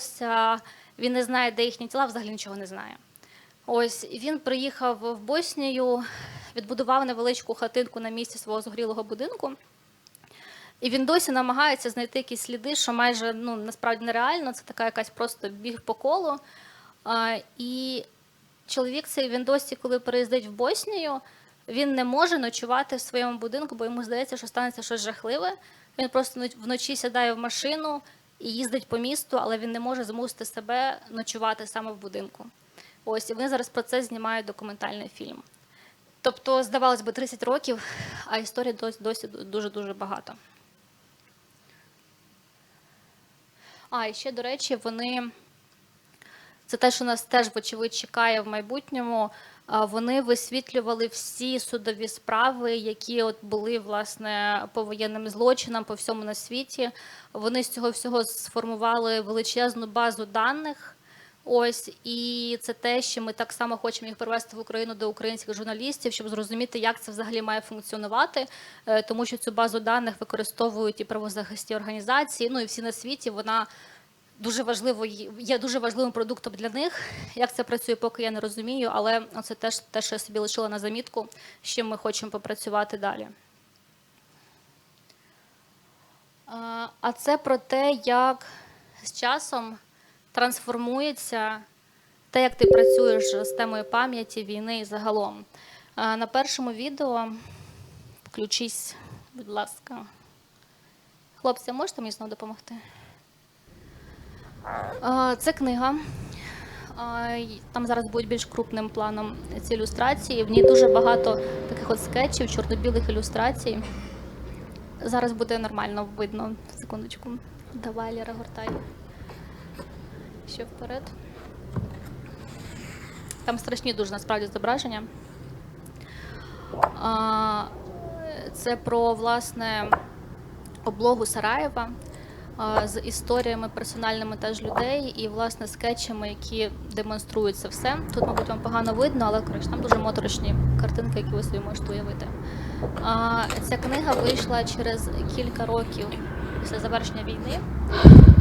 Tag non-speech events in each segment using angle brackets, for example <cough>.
Ся, Він не знає, де їхні тіла, взагалі нічого не знає. Ось він приїхав в Боснію, відбудував невеличку хатинку на місці свого згорілого будинку. І він досі намагається знайти якісь сліди, що майже ну, насправді нереально. Це така якась просто біг по колу. А, і чоловік цей він досі, коли переїздить в Боснію, він не може ночувати в своєму будинку, бо йому здається, що станеться щось жахливе. Він просто ноч- вночі сідає в машину і їздить по місту, але він не може змусити себе ночувати саме в будинку. Ось і вони зараз про це знімають документальний фільм. Тобто, здавалось би, 30 років, а історій досі, досі дуже дуже багато. А, і ще, до речі, вони це те, що нас теж, вочевидь, чекає в майбутньому. Вони висвітлювали всі судові справи, які от були власне по воєнним злочинам по всьому на світі. Вони з цього всього сформували величезну базу даних. Ось і це те, що ми так само хочемо їх привести в Україну до українських журналістів, щоб зрозуміти, як це взагалі має функціонувати, Е, тому що цю базу даних використовують і правозахисні організації. Ну і всі на світі вона дуже важливо є дуже важливим продуктом для них. Як це працює, поки я не розумію, але це теж те, що я собі лишила на замітку, з чим ми хочемо попрацювати далі. А, це про те, як з часом трансформується те, як ти працюєш з темою пам'яті, війни і загалом. На першому відео включись, будь ласка. Хлопці, можете мені знову допомогти? Це книга. Там зараз будуть більш крупним планом ці ілюстрації. В ній дуже багато таких от скетчів, чорно-білих ілюстрацій. Зараз буде нормально видно. Секундочку. Давай, Ліра, гортай. Ще вперед. Там страшні дуже насправді зображення. Це про власне облогу Сараєва з історіями персональними теж людей і власне скетчами, які демонструють це все. Тут, мабуть, вам погано видно, але коротше, там дуже моторошні картинки, які ви собі можете уявити. Ця книга вийшла через кілька років після завершення війни.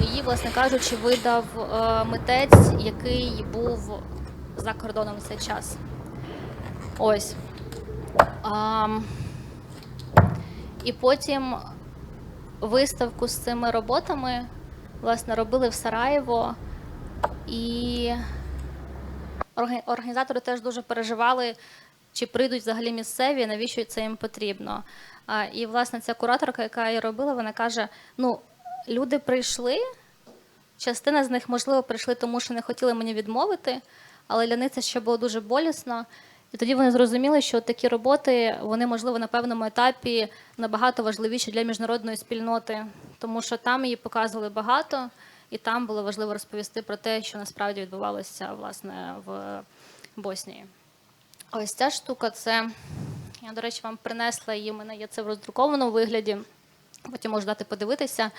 Її, власне кажучи, видав е, митець, який був за кордоном в цей час. Ось. Ам, і потім виставку з цими роботами власне робили в Сараєво, і організатори теж дуже переживали, чи прийдуть взагалі місцеві, навіщо це їм потрібно. І власне ця кураторка, яка її робила, вона каже: ну, люди прийшли. Частина з них, можливо, прийшли, тому що не хотіли мені відмовити, але для них це ще було дуже болісно. І тоді вони зрозуміли, що такі роботи, вони, можливо, на певному етапі набагато важливіші для міжнародної спільноти, тому що там її показували багато, і там було важливо розповісти про те, що насправді відбувалося власне в Боснії. Ось ця штука, це я, до речі, вам принесла її. У мене є це в роздрукованому вигляді. Потім можу дати подивитися.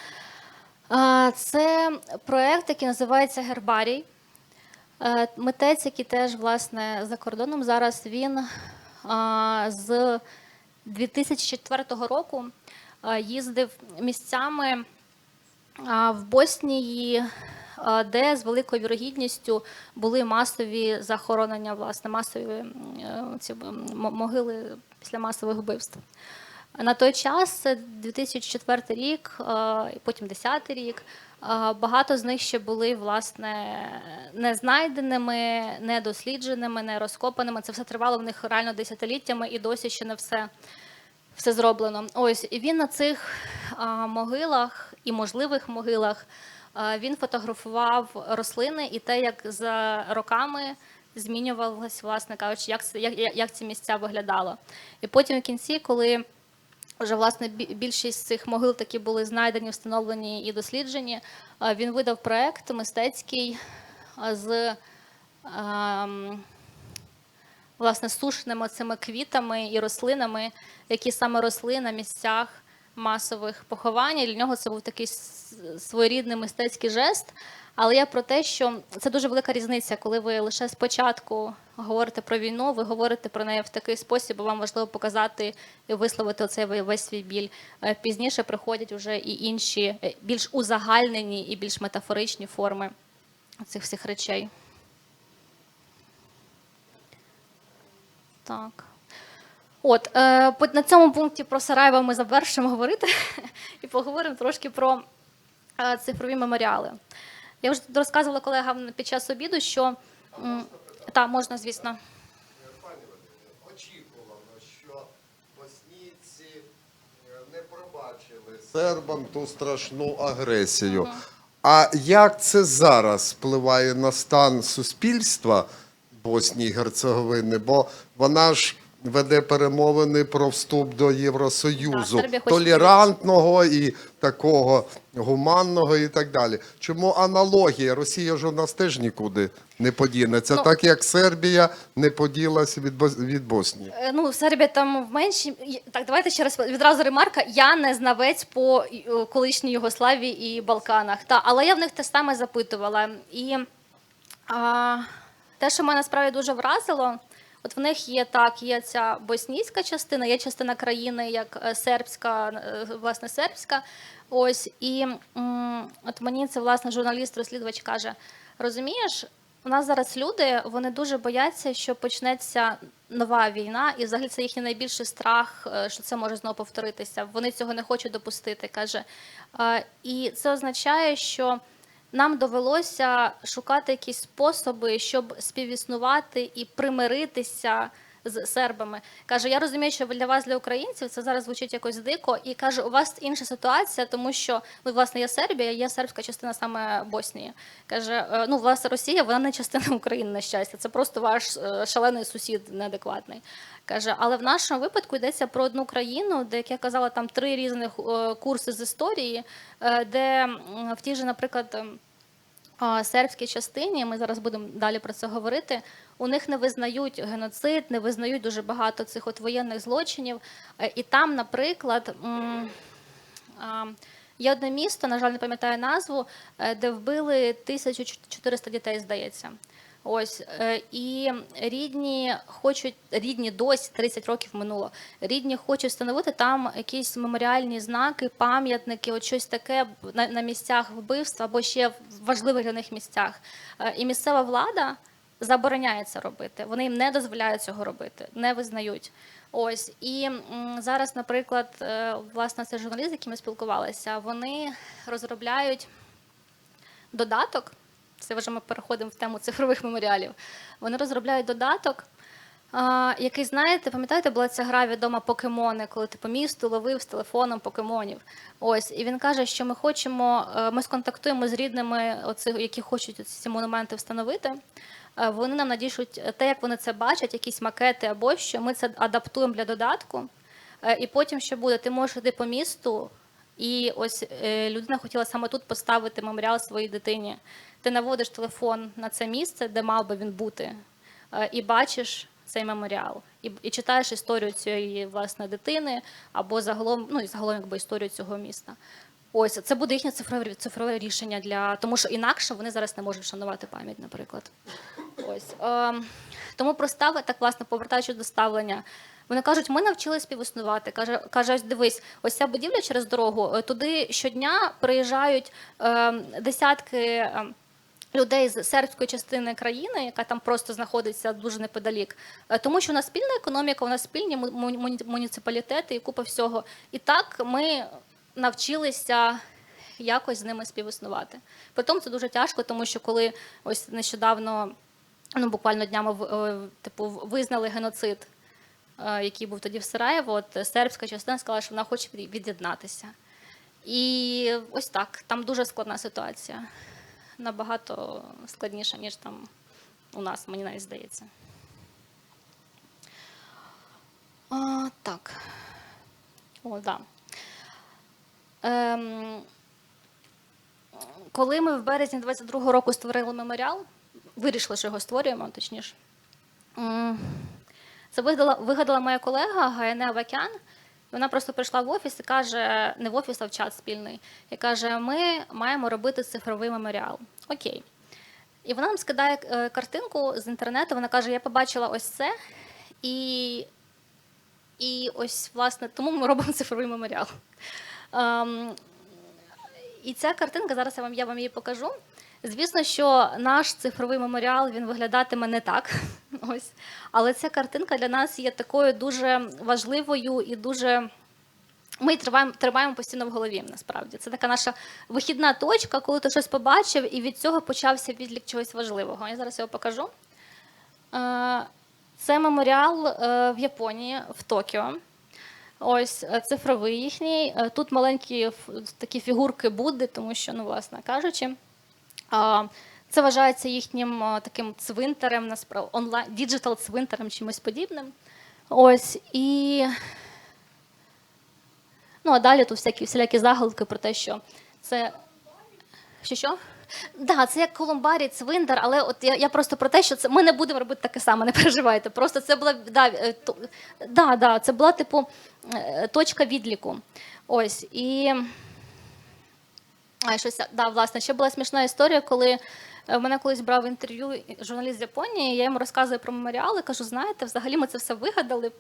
Це проект, який називається Гербарій. Е, Митець, який теж власне за кордоном зараз він а, з 2004 року а, їздив місцями в Боснії, де з великою вірогідністю були масові захоронення, власне, масові е, ці могили після масових вбивств. На той час, 2004 рік, е, потім 10 рік. Багато з них ще були власне не знайденими, не дослідженими, не розкопаними. Це все тривало в них реально десятиліттями, і досі ще не все, все зроблено. Ось і він на цих могилах і можливих могилах він фотографував рослини і те, як за роками змінювалось, власне кажучи, як, як, як ці місця виглядало. І потім в кінці, коли вже власне більшість цих могил такі були знайдені, встановлені і досліджені. Він видав проект мистецький з ем, власне сушеними цими квітами і рослинами, які саме росли на місцях масових поховань. Для нього це був такий своєрідний мистецький жест. Але я про те, що це дуже велика різниця, коли ви лише спочатку говорите про війну, ви говорите про неї в такий спосіб, бо вам важливо показати і висловити оцей весь свій біль. Е, Пізніше приходять вже і інші е, більш узагальнені і більш метафоричні форми цих всіх речей. Так. От, е, на цьому пункті про Сараєво ми завершимо говорити <laughs> і поговоримо трошки про е, цифрові меморіали. Я вже тут розказувала колегам під час обіду, що та, можна, звісно. Пані Валерія, очікувано, що боснійці не пробачили сербам ту страшну агресію. А як це зараз впливає на стан суспільства Боснії і Герцеговини? Бо вона ж веде перемовини про вступ до Євросоюзу, Так, толерантного і такого гуманного, і так далі. Чому аналогія? Росія ж у нас теж нікуди не подінеться, Ну, так як Сербія не поділася від, від Боснії. Е, Ну, Сербія там в меншій. Так, давайте ще раз відразу ремарка. Я не знавець по е, колишній Югославії і Балканах. Та, але я в них те саме запитувала. І а, те, що мене справді дуже вразило, от в них є так, є ця боснійська частина, є частина країни, як е, сербська, е, власне, сербська. Ось і от мені це власне журналіст-розслідувач каже: розумієш, у нас зараз люди вони дуже бояться, що почнеться нова війна, і взагалі це їхній найбільший страх, е, що це може знову повторитися. Вони цього не хочуть допустити. каже. І це означає, що нам довелося шукати якісь способи, щоб співіснувати і примиритися з сербами. Каже, я розумію, що для вас, для українців, це зараз звучить якось дико, і каже, у вас інша ситуація, тому що ну, власне є Сербія, є сербська частина саме Боснії. Каже, е, ну власне Росія, вона не частина України, на щастя. Це просто ваш е, шалений сусід неадекватний. Каже, але в нашому випадку йдеться про одну країну, де, як я казала, там три різних е, курси з історії, де в тій же, наприклад. Сербській частині, ми зараз будемо далі про це говорити. У них не визнають геноцид, не визнають дуже багато цих от воєнних злочинів. Е, І там, наприклад, є одне місто, на жаль, не пам'ятаю назву, е, де вбили 1400 дітей, здається. Ось е, і рідні хочуть рідні досі 30 років минуло. Рідні хочуть встановити там якісь меморіальні знаки, пам'ятники, от щось таке на, на місцях вбивства або ще в важливих для них місцях. Е, І місцева влада забороняє це робити. Вони їм не дозволяють цього робити, не визнають. Ось і зараз, наприклад, е, власне, цей журналіст, з яким ми спілкувалися, вони розробляють додаток. Це вже ми переходимо в тему цифрових меморіалів. Вони розробляють додаток, який, знаєте, пам'ятаєте, була ця гра відома покемони, коли ти по місту ловив з телефоном покемонів. Ось, і він каже, що ми хочемо, е, ми сконтактуємо з рідними, оцих, які хочуть ці монументи встановити. Е, Вони нам надішлють те, як вони це бачать, якісь макети або що. Ми це адаптуємо для додатку. Е, І потім, що буде, ти можеш йти по місту, і ось е, людина хотіла саме тут поставити меморіал своїй дитині. Ти наводиш телефон на це місце, де мав би він бути, е, і бачиш цей меморіал, і, і читаєш історію цієї власне дитини, або загалом, ну і загалом якби історію цього міста. Ось це буде їхнє цифрове цифрове рішення для тому, що інакше вони зараз не можуть вшанувати пам'ять, наприклад. Ось е, тому про стави, так власне повертаючись до ставлення. Вони кажуть, ми навчились співіснувати. Каже, каже, ось дивись, ось ця будівля через дорогу. е, Туди щодня приїжджають е, десятки. Людей з сербської частини країни, яка там просто знаходиться дуже неподалік, Е, тому що у нас спільна економіка, у нас спільні му- му- муні- муніципалітети і купа всього. І так ми навчилися якось з ними співіснувати. Потім це дуже тяжко, тому що коли ось нещодавно, ну буквально днями е, типу визнали геноцид, е, який був тоді в Сараєво, от сербська частина сказала, що вона хоче від'єднатися. І ось так, там дуже складна ситуація. Набагато складніша, ніж там у нас, мені навіть здається. А, так. О, да. Ем, коли ми в березні 22-го року створили меморіал, вирішили, що його створюємо, точніше. Це вигадала, вигадала моя колега Гайне Авакян. Вона просто прийшла в офіс і каже, не в офіс, а в чат спільний, і каже: ми маємо робити цифровий меморіал. Окей. І вона нам скидає е, картинку з інтернету. Вона каже: Я побачила ось це, і, і ось, власне, тому ми робимо цифровий меморіал. Ем, і ця картинка, зараз я вам, я вам її покажу. Звісно, що наш цифровий меморіал він виглядатиме не так. <laughs> Ось. Але ця картинка для нас є такою дуже важливою і дуже. Ми тримаємо, тримаємо постійно в голові, насправді. Це така наша вихідна точка, коли ти щось побачив, і від цього почався відлік чогось важливого. Я зараз його покажу. Е, Це меморіал е, в Японії, в Токіо. Ось е, цифровий їхній. Тут маленькі такі фігурки Будди, тому що, ну, власне кажучи, це вважається їхнім таким цвинтарем, насправді онлайн діджитал цвинтарем, чимось подібним. Ось і. Ну, а далі тут всякі всілякі заголовки про те, що це. Що що? Да, це як колумбарій, цвинтар, але от я, я просто про те, що це ми не будемо робити таке саме, не переживайте. Просто це була да, е, да, да, це була типу е, точка відліку. Ось і а, щось, да, власне, ще була смішна історія, коли е, в мене колись брав інтерв'ю журналіст з Японії, я йому розказую про меморіали, кажу, знаєте, взагалі ми це все вигадали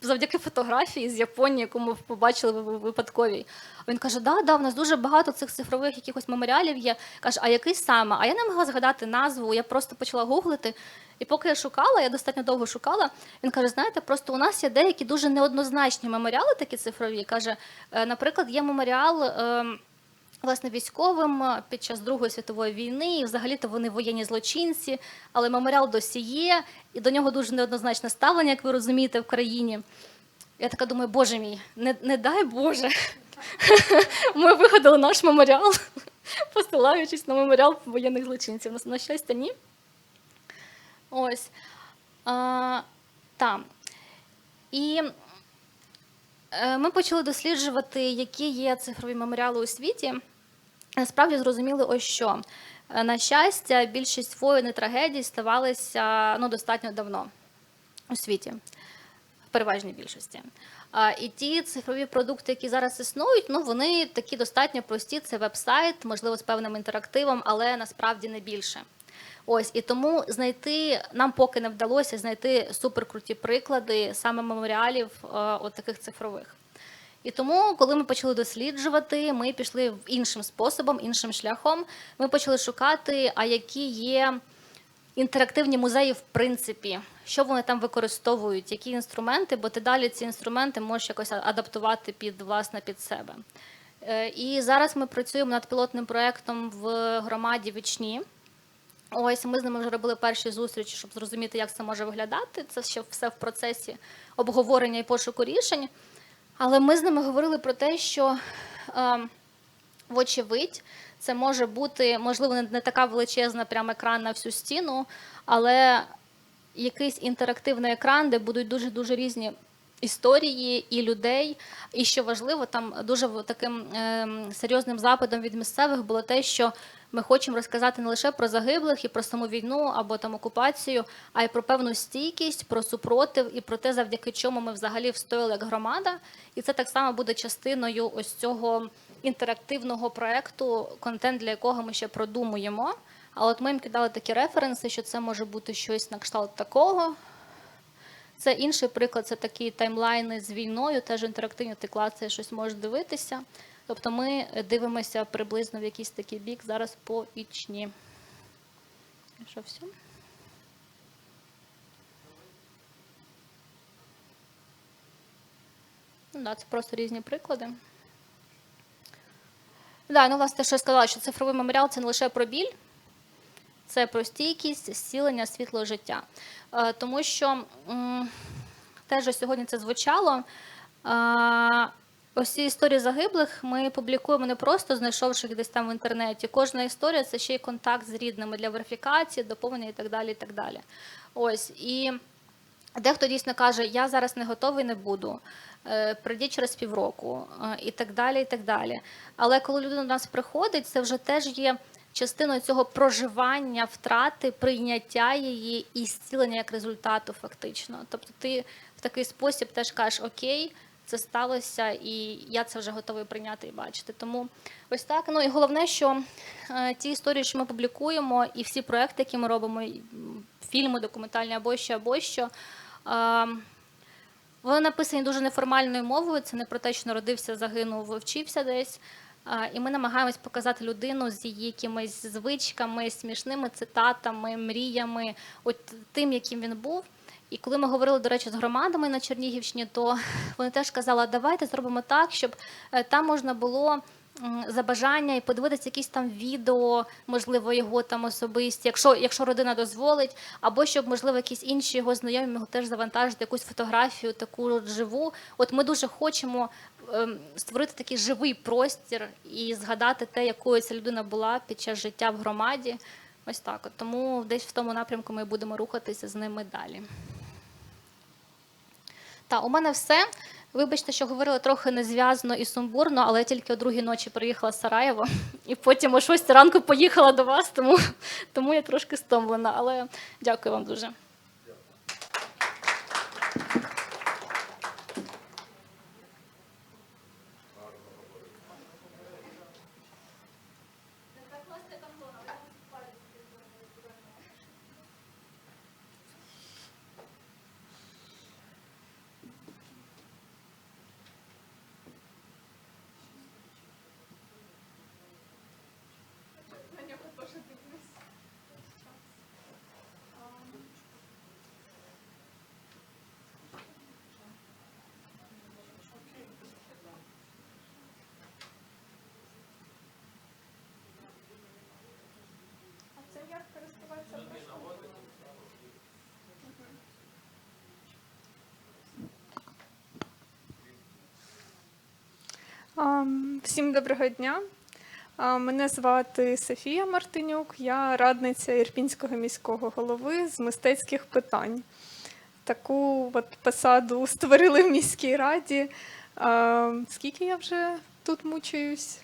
завдяки фотографії з Японії, яку ми побачили ви- випадковій. Він каже: да, да, в нас дуже багато цих цифрових якихось меморіалів є. Каже, а який саме? А я не могла згадати назву, я просто почала гуглити. І поки я шукала, я достатньо довго шукала. Він каже: знаєте, просто у нас є деякі дуже неоднозначні меморіали, такі цифрові. Каже, «Е, наприклад, є меморіал. Власне військовим е, під час Другої світової війни, і взагалі-то вони воєнні злочинці, але меморіал досі є, і до нього дуже неоднозначне ставлення, як ви розумієте, в країні. Я така думаю, боже мій, не, не дай Боже. <laughs> Ми вигадали наш меморіал, <laughs> посилаючись на меморіал воєнних злочинців. На, на щастя, ні. Ось. А, там. І Е, Ми почали досліджувати, які є цифрові меморіали у світі. Насправді зрозуміли ось що. Е, На щастя, більшість воїн і трагедій ставалися ну, достатньо давно у світі, в переважній більшості. І ті цифрові продукти, які зараз існують, ну вони такі достатньо прості. Це веб-сайт, можливо, з певним інтерактивом, але насправді не більше. Ось і тому знайти нам поки не вдалося знайти суперкруті приклади саме меморіалів е, от таких цифрових. І тому, коли ми почали досліджувати, ми пішли іншим способом, іншим шляхом. Ми почали шукати, а які є інтерактивні музеї в принципі, що вони там використовують, які інструменти, бо ти далі ці інструменти можеш якось адаптувати під власне під себе. Е, І зараз ми працюємо над пілотним проєктом в громаді Вічні. Ось ми з ними вже робили перші зустрічі, щоб зрозуміти, як це може виглядати. Це ще все в процесі обговорення і пошуку рішень. Але ми з ними говорили про те, що, е, вочевидь, це може бути, можливо, не, така величезна прям екран на всю стіну, але якийсь інтерактивний екран, де будуть дуже дуже різні історії і людей. І що важливо, там дуже таким ем, серйозним запитом від місцевих було те, що ми хочемо розказати не лише про загиблих і про саму війну або там окупацію, а й про певну стійкість, про супротив і про те, завдяки чому ми взагалі встояли як громада. І це так само буде частиною ось цього інтерактивного проекту, контент для якого ми ще продумуємо. А от ми їм кидали такі референси, що це може бути щось на кшталт такого. Це інший приклад, це такі таймлайни з війною, теж інтерактивні, ти клацаєш, щось можеш дивитися. Тобто ми дивимося приблизно в якийсь такий бік зараз по ічні. Що все? Ну, да, це просто різні приклади. Да, ну, власне, що я сказала, що цифровий меморіал це не лише про біль, це про стійкість, зцілення, світло життя. Е, Тому що теж сьогодні це звучало. Ось ці історії загиблих ми публікуємо не просто знайшовши їх десь там в інтернеті. Кожна історія це ще й контакт з рідними для верифікації, доповнення і так далі. І так далі. Ось і дехто дійсно каже, я зараз не готовий, не буду. Е, Прийдіть через півроку е, і так далі. і так далі. Але коли людина до нас приходить, це вже теж є частиною цього проживання, втрати, прийняття її і зцілення як результату, фактично. Тобто, ти в такий спосіб теж кажеш окей. Це сталося, і я це вже готовий прийняти і бачити. Тому ось так. Ну і головне, що е, ті історії, що ми публікуємо, і всі проекти, які ми робимо, фільми, документальні або що, або що, е, вони написані дуже неформальною мовою. Це не про те, що народився, загинув, вчився десь. І ми намагаємось показати людину з її якимись звичками, смішними цитатами, мріями, от тим, яким він був. І коли ми говорили, до речі, з громадами на Чернігівщині, то <laughs> вони теж казали, давайте зробимо так, щоб е, там можна було за бажання і подивитися якісь там відео, можливо, його там особисті, якщо, якщо родина дозволить, або щоб, можливо, якісь інші його знайомі могли теж завантажити якусь фотографію, таку живу. От ми дуже хочемо ем, створити такий живий простір і згадати те, якою ця людина була під час життя в громаді. Ось так. От. Тому десь в тому напрямку ми будемо рухатися з ними далі. Та, у мене все. Вибачте, що говорила трохи незв'язно і сумбурно, але я тільки о другій ночі приїхала з Сараєва, <laughs> і потім о 6 ранку поїхала до вас, тому, <laughs> тому я трошки стомлена. Але дякую вам дуже. Всім доброго дня. Мене звати Софія Мартинюк, я радниця Ірпінського міського голови з мистецьких питань. Таку от посаду створили в міській раді. Скільки я вже тут мучаюсь?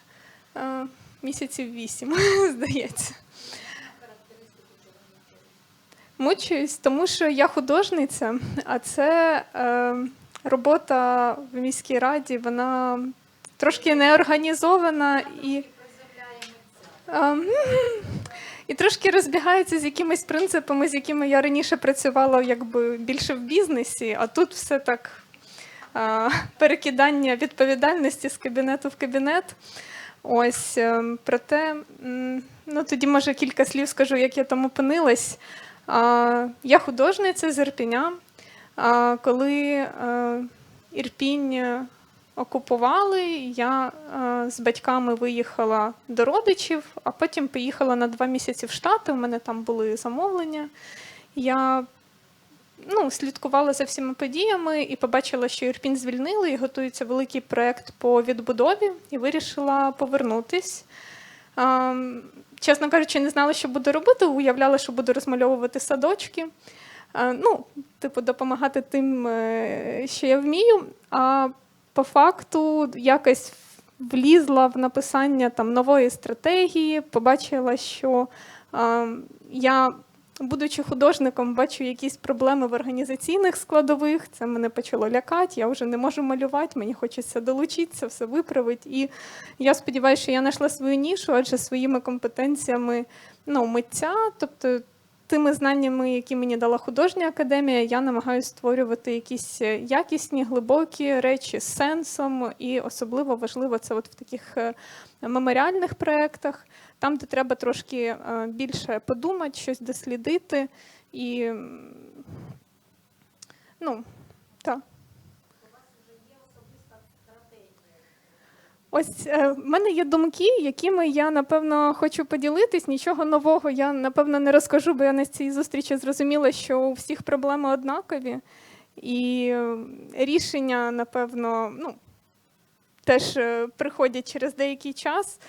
Місяців вісім, <laughs> здається. Мучаюсь, тому що я художниця, а це е, робота в міській раді, вона трошки неорганізована і, ем, і трошки розбігається з якимись принципами, з якими я раніше працювала якби більше в бізнесі, а тут все так е, перекидання відповідальності з кабінету в кабінет. Ось ем, проте, ну тоді може кілька слів скажу, як я там опинилась. Я художниця з Ірпіня. Коли е, Ірпінь окупували, я е, з батьками виїхала до родичів, а потім поїхала на два місяці в Штати. У мене там були замовлення. Я ну, слідкувала за всіма подіями і побачила, що Ірпінь звільнили і готується великий проєкт по відбудові, і вирішила повернутись. Ем, Чесно кажучи, не знала, що буду робити. Уявляла, що буду розмальовувати садочки. Е, Ну, типу, допомагати тим, е, що я вмію. А по факту якось влізла в написання там нової стратегії, побачила, що е, я, будучи художником, бачу якісь проблеми в організаційних складових. Це мене почало лякати. Я вже не можу малювати, мені хочеться долучитися, все виправити. І я сподіваюся, що я знайшла свою нішу, адже своїми компетенціями ну, митця, тобто тими знаннями, які мені дала художня академія, я намагаюся створювати якісь е, якісні, глибокі речі з сенсом, і особливо важливо це от в таких е, меморіальних проєктах, там, де треба трошки е, більше подумати, щось дослідити. І ну, так. Ось е, в мене є думки, якими я напевно хочу поділитись. Нічого нового я напевно не розкажу, бо я на цій зустрічі зрозуміла, що у всіх проблеми однакові, і е, рішення, напевно, ну, теж е, приходять через деякий час.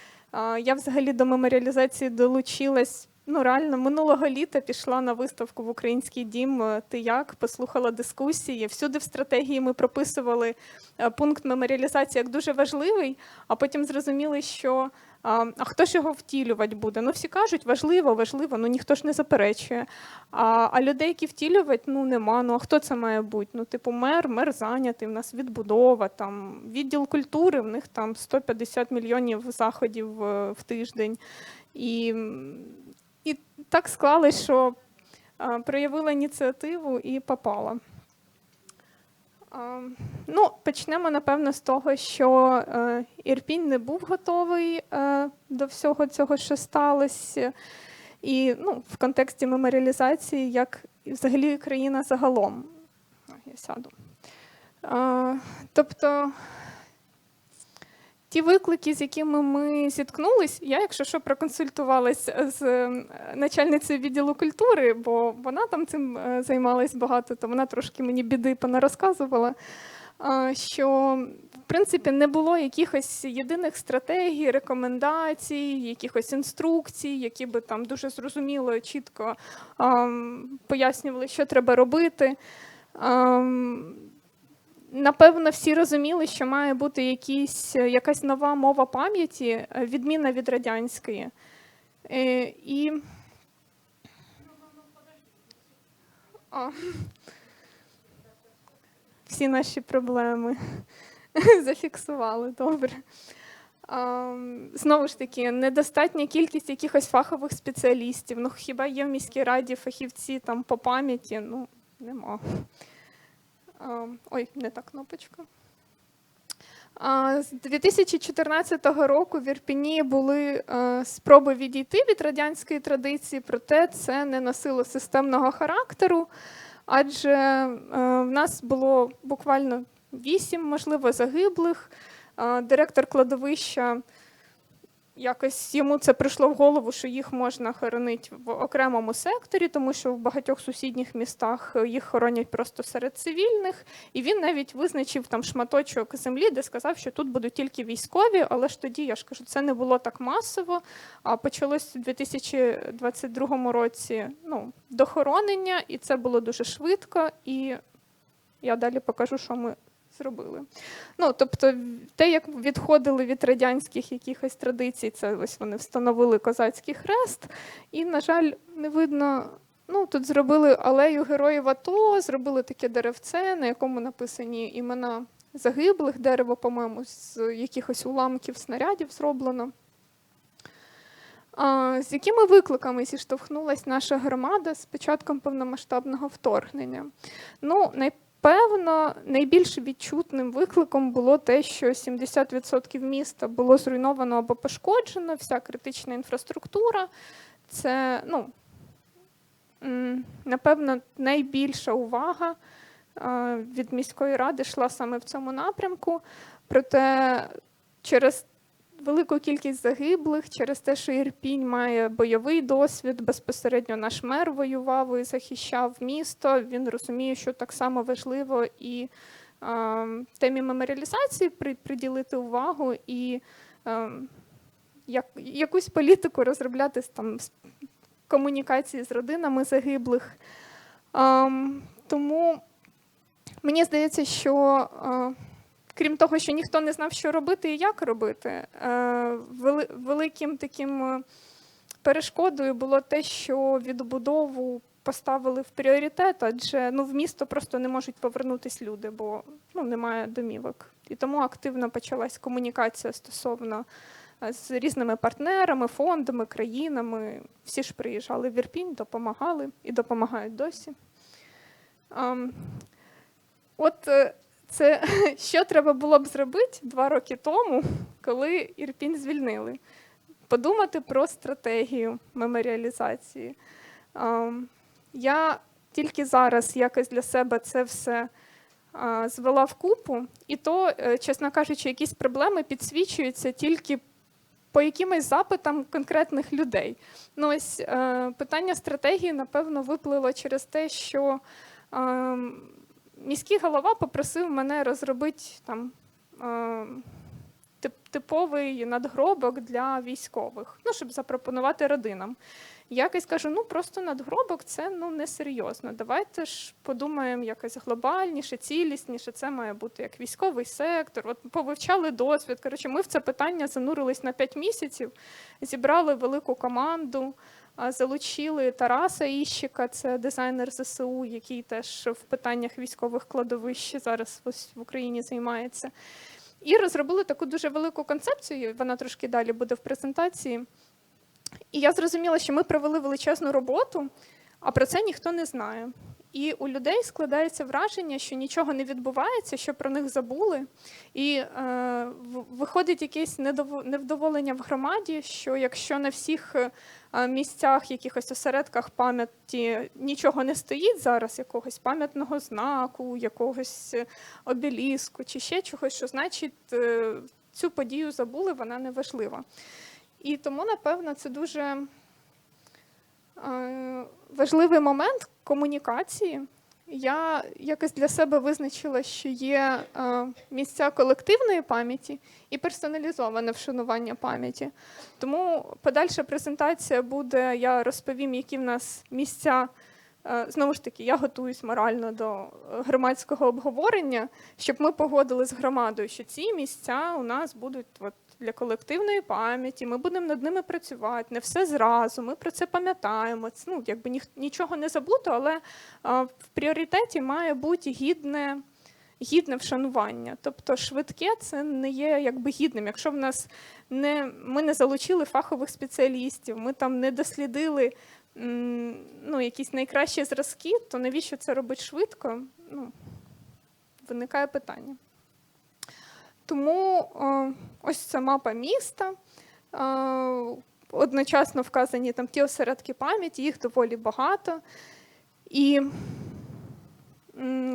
Я взагалі до меморіалізації долучилась. Ну, реально, минулого літа пішла на виставку в Український дім. е, Ти як послухала дискусії. Всюди в стратегії ми прописували е, пункт меморіалізації як дуже важливий, а потім зрозуміли, що а, а хто ж його втілювати буде? Ну, всі кажуть, важливо, важливо, ну ніхто ж не заперечує. А, а людей, які втілювати, ну нема. Ну а хто це має бути? Ну, типу, мер, мер зайнятий, в нас відбудова, там відділ культури, в них там 150 мільйонів заходів е, в тиждень. І так склалось, що проявила ініціативу і попала. Ну, почнемо, напевно, з того, що е, Ірпінь не був готовий е, до всього цього, що сталося. І ну, в контексті меморіалізації, як взагалі країна загалом. Я сяду. Тобто, ті виклики, з якими ми зіткнулись, я, якщо що, проконсультувалась з е, начальницею відділу культури, бо вона там цим е, займалась багато, то вона трошки мені біди понарозказувала. Що в принципі не було якихось єдиних стратегій, рекомендацій, якихось інструкцій, які би там дуже зрозуміло чітко ам, пояснювали, що треба робити. Напевно, всі розуміли, що має бути якісь, якась нова мова пам'яті, е, відміна від радянської. Е, І... А. Всі наші проблеми <laughs> зафіксували, добре. Знову ж таки, недостатня кількість якихось фахових спеціалістів. Ну, хіба є в міській раді фахівці там по пам'яті? Ну, нема. Ой, не та кнопочка. З 2014 року в Ірпіні були е, спроби відійти від радянської традиції, проте це не носило системного характеру, адже е, в нас було буквально вісім, можливо, загиблих. Директор кладовища якось йому це прийшло в голову, що їх можна хоронити в окремому секторі, тому що в багатьох сусідніх містах їх хоронять просто серед цивільних. І він навіть визначив там шматочок землі, де сказав, що тут будуть тільки військові. Але ж тоді я ж кажу, це не було так масово. А почалось у 2022 році ну, дохоронення, і це було дуже швидко. І я далі покажу, що ми зробили. Ну, тобто, те, як відходили від радянських якихось традицій, це ось вони встановили козацький хрест, і, на жаль, не видно. Ну, тут зробили алею героїв АТО, зробили таке деревце, на якому написані імена загиблих, дерево, по-моєму, з якихось уламків снарядів зроблено. А, з якими викликами зіштовхнулася наша громада з початком повномасштабного вторгнення? Ну, найпевно, найбільш відчутним викликом було те, що 70% міста було зруйновано або пошкоджено, вся критична інфраструктура. Це, ну, напевно, найбільша увага від міської ради йшла саме в цьому напрямку. Проте через велику кількість загиблих, через те, що Ірпінь має бойовий досвід, безпосередньо наш мер воював і захищав місто. Він розуміє, що так само важливо і а, темі меморіалізації при- приділити увагу і а, як, якусь політику розробляти там, з комунікації з родинами загиблих. А, тому мені здається, що. а, крім того, що ніхто не знав, що робити і як робити, е, великим таким е, перешкодою було те, що відбудову поставили в пріоритет, адже ну, в місто просто не можуть повернутися люди, бо ну, немає домівок. І тому активно почалась комунікація стосовно е, з різними партнерами, фондами, країнами. Всі ж приїжджали в Ірпінь, допомагали і допомагають досі. Ем, От це <laughs> що треба було б зробити два роки тому, коли Ірпінь звільнили? Подумати про стратегію меморіалізації. Ем, Я тільки зараз якось для себе це все звела в купу, і то, е, чесно кажучи, якісь проблеми підсвічуються тільки по якимось запитам конкретних людей. Ну, ось е, питання стратегії, напевно, виплило через те, що. Міський голова попросив мене розробити там е, типовий надгробок для військових, ну, щоб запропонувати родинам. Якось кажу, ну просто надгробок це ну несерйозно. Давайте ж подумаємо якось глобальніше, цілісніше. Це має бути як військовий сектор. От повивчали досвід. Коротше, ми в це питання занурились на 5 місяців, зібрали велику команду. Залучили Тараса Іщика, це дизайнер ЗСУ, який теж в питаннях військових кладовищ зараз ось в Україні займається. І розробили таку дуже велику концепцію. Вона трошки далі буде в презентації. І я зрозуміла, що ми провели величезну роботу, а про це ніхто не знає. І у людей складається враження, що нічого не відбувається, що про них забули. І е, виходить якесь невдоволення в громаді, що якщо на всіх е, місцях, якихось осередках пам'яті нічого не стоїть зараз, якогось пам'ятного знаку, якогось е, обеліску чи ще чогось, що значить е, цю подію забули, вона не важлива. І тому, напевно, це дуже важливий момент комунікації. Я якось для себе визначила, що є е, місця колективної пам'яті і персоналізоване вшанування пам'яті. Тому подальша презентація буде, я розповім, які в нас місця. Е, Знову ж таки, я готуюсь морально до е, громадського обговорення, щоб ми погодили з громадою, що ці місця у нас будуть от, для колективної пам'яті. Ми будемо над ними працювати, не все зразу. Ми про це пам'ятаємо. Ну, якби ніх- нічого не забуто, але а, в пріоритеті має бути гідне, гідне вшанування. Тобто швидке це не є якби гідним. Якщо в нас не, ми не залучили фахових спеціалістів, ми там не дослідили ну, якісь найкращі зразки, то навіщо це робити швидко? Ну, виникає питання. Тому е, ось ця мапа міста. Е, Одночасно вказані там ті осередки пам'яті, їх доволі багато. І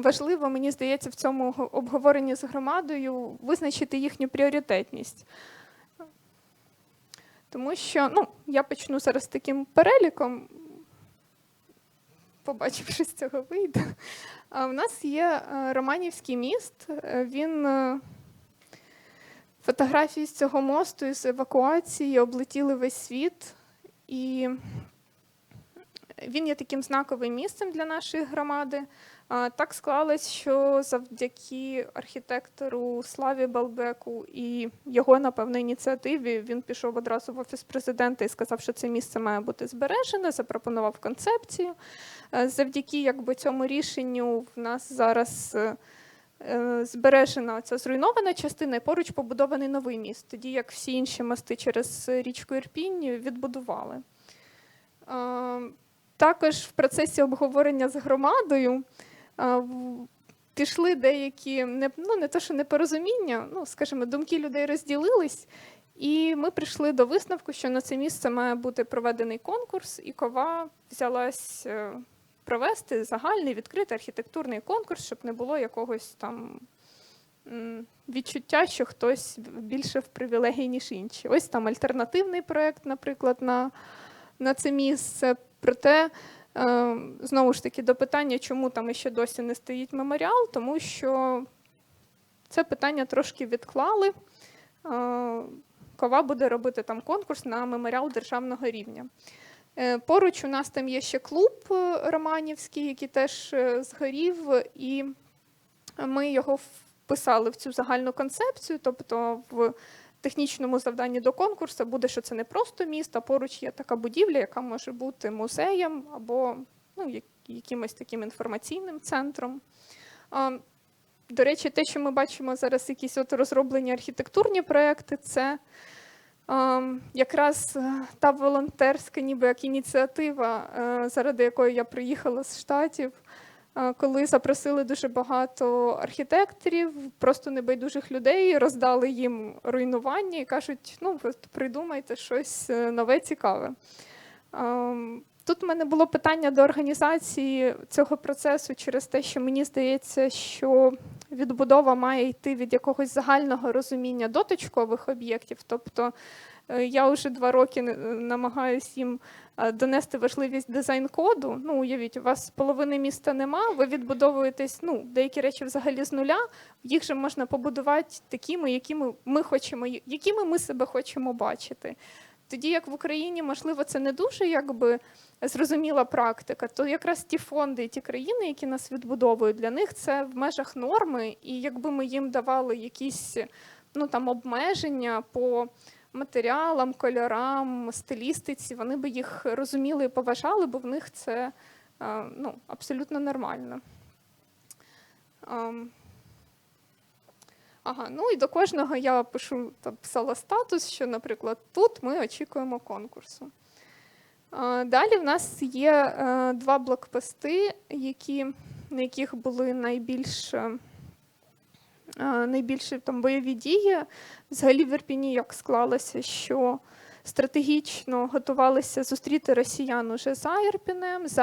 важливо, мені здається, в цьому обговоренні з громадою визначити їхню пріоритетність. Тому що ну, я почну зараз таким переліком, побачивши з цього вийде. В нас є е, Романівський міст. Він фотографії з цього мосту із евакуації облетіли весь світ. І він є таким знаковим місцем для нашої громади. Так склалось, що завдяки архітектору Славі Балбеку і його, напевно, ініціативі він пішов одразу в офіс президента і сказав, що це місце має бути збережене, запропонував концепцію. Е, Завдяки якби, цьому рішенню в нас зараз е, збережена ця зруйнована частина і поруч побудований новий міст, тоді як всі інші мости через річку Ірпінь відбудували. Е, Також в процесі обговорення з громадою е, пішли деякі ну, не то, що непорозуміння, ну, скажімо, думки людей розділились, і ми прийшли до висновку, що на це місце має бути проведений конкурс, і кова взялась е, провести загальний відкритий архітектурний конкурс, щоб не було якогось там відчуття, що хтось більше в привілегії, ніж інші. Ось там альтернативний проєкт, наприклад, на, на це місце. Проте, е, знову ж таки, до питання, чому там іще досі не стоїть меморіал, тому що це питання трошки відклали. Е, Кова буде робити там конкурс на меморіал державного рівня. Е, Поруч у нас там є ще клуб е, Романівський, який теж е, згорів, і ми його вписали в цю загальну концепцію. Тобто в технічному завданні до конкурсу буде, що це не просто місто, а поруч є така будівля, яка може бути музеєм або ну, якимось таким інформаційним центром. До речі, те, що ми бачимо зараз, якісь от розроблені архітектурні проекти, це якраз е, та волонтерська, ніби як ініціатива, е, заради якої я приїхала з Штатів, е, коли запросили дуже багато архітекторів, просто небайдужих людей, роздали їм руйнування і кажуть: ну, придумайте щось нове, цікаве. Тут в мене було питання до організації цього процесу через те, що мені здається, що відбудова має йти від якогось загального розуміння дотичкових об'єктів. Тобто е, я вже два роки намагаюся їм е, донести важливість дизайн-коду. Ну, уявіть, у вас половини міста нема, ви відбудовуєтесь ну, деякі речі взагалі з нуля. Їх же можна побудувати такими, якими ми хочемо, якими ми себе хочемо бачити. Тоді як в Україні, можливо, це не дуже якби зрозуміла практика, то якраз ті фонди і ті країни, які нас відбудовують, для них це в межах норми, і якби ми їм давали якісь ну, там, обмеження по матеріалам, кольорам, стилістиці, вони би їх розуміли і поважали, бо в них це е, ну, абсолютно нормально. Ага, ну і до кожного я пишу там, писала статус, що, наприклад, тут ми очікуємо конкурсу. Далі в нас є е, два блокпости, які, на яких були найбільш, е, е, найбільші там бойові дії. Взагалі в Ірпіні як склалося, що стратегічно готувалися зустріти росіян уже за Ірпінем,